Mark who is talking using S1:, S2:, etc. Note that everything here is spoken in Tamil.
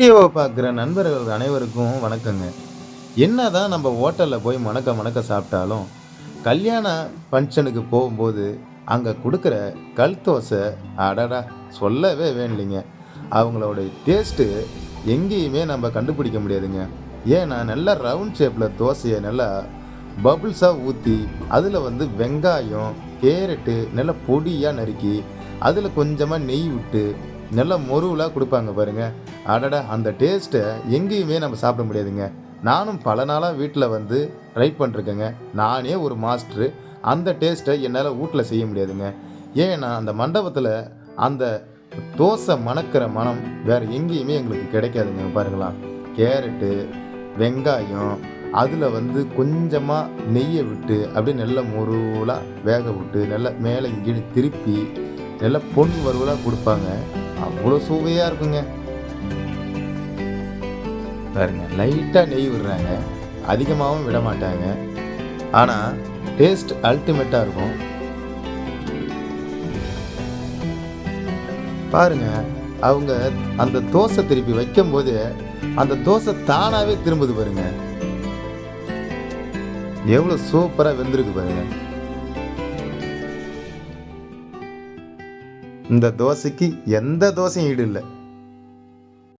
S1: வீடியோவை பார்க்குற நண்பர்கள் அனைவருக்கும் வணக்கங்க. என்ன தான் நம்ம ஹோட்டலில் போய் மணக்க மணக்க சாப்பிட்டாலும் கல்யாண ஃபங்க்ஷனுக்கு போகும்போது அங்கே கொடுக்குற கல் தோசை அடடா சொல்லவே வேணலைங்க. அவங்களோட டேஸ்ட்டு எங்கேயுமே நம்ம கண்டுபிடிக்க முடியாதுங்க. ஏன்னா நல்லா ரவுண்ட் ஷேப்பில் தோசையை நல்லா பபுள்ஸாக ஊற்றி அதில் வந்து வெங்காயம் கேரட்டு நல்லா பொடியாக நறுக்கி அதில் கொஞ்சமாக நெய் விட்டு நல்லா மொருவலாக கொடுப்பாங்க பாருங்கள் அடட அந்த டேஸ்ட்டை எங்கேயுமே நம்ம சாப்பிட முடியாதுங்க. நானும் பல நாளாக வீட்டில் வந்து ட்ரை பண்ணிருக்கேங்க. நானே ஒரு மாஸ்டரு அந்த டேஸ்ட்டை என்னால் வீட்டில் செய்ய முடியாதுங்க. ஏன்னா அந்த மண்டபத்தில் அந்த தோசை மணக்கிற மனம் வேறு எங்கேயுமே எங்களுக்கு கிடைக்காதுங்க பாருங்களா. கேரட்டு வெங்காயம் அதில் வந்து கொஞ்சமாக நெய்யை விட்டு அப்படியே நல்ல முருவலாக வேக விட்டு நல்லா மேலே இங்கே திருப்பி நல்லா பொன் வறுவலாக கொடுப்பாங்க. அவ்வளோ சுவையாக இருக்குங்க. பாருங்க லைட்டாக நெய் விடுறாங்க. அதிகமாகவும் விட மாட்டாங்க. ஆனால் டேஸ்ட் அல்டிமேட்டாக இருக்கும். பாருங்க அவங்க அந்த தோசை திருப்பி வைக்கும்போது அந்த தோசை தானாகவே திரும்புது பாருங்க. எவ்வளோ சூப்பராக வெந்திருக்கு பாருங்க. இந்த தோசைக்கு எந்த தோசையும் ஈடு இல்லை.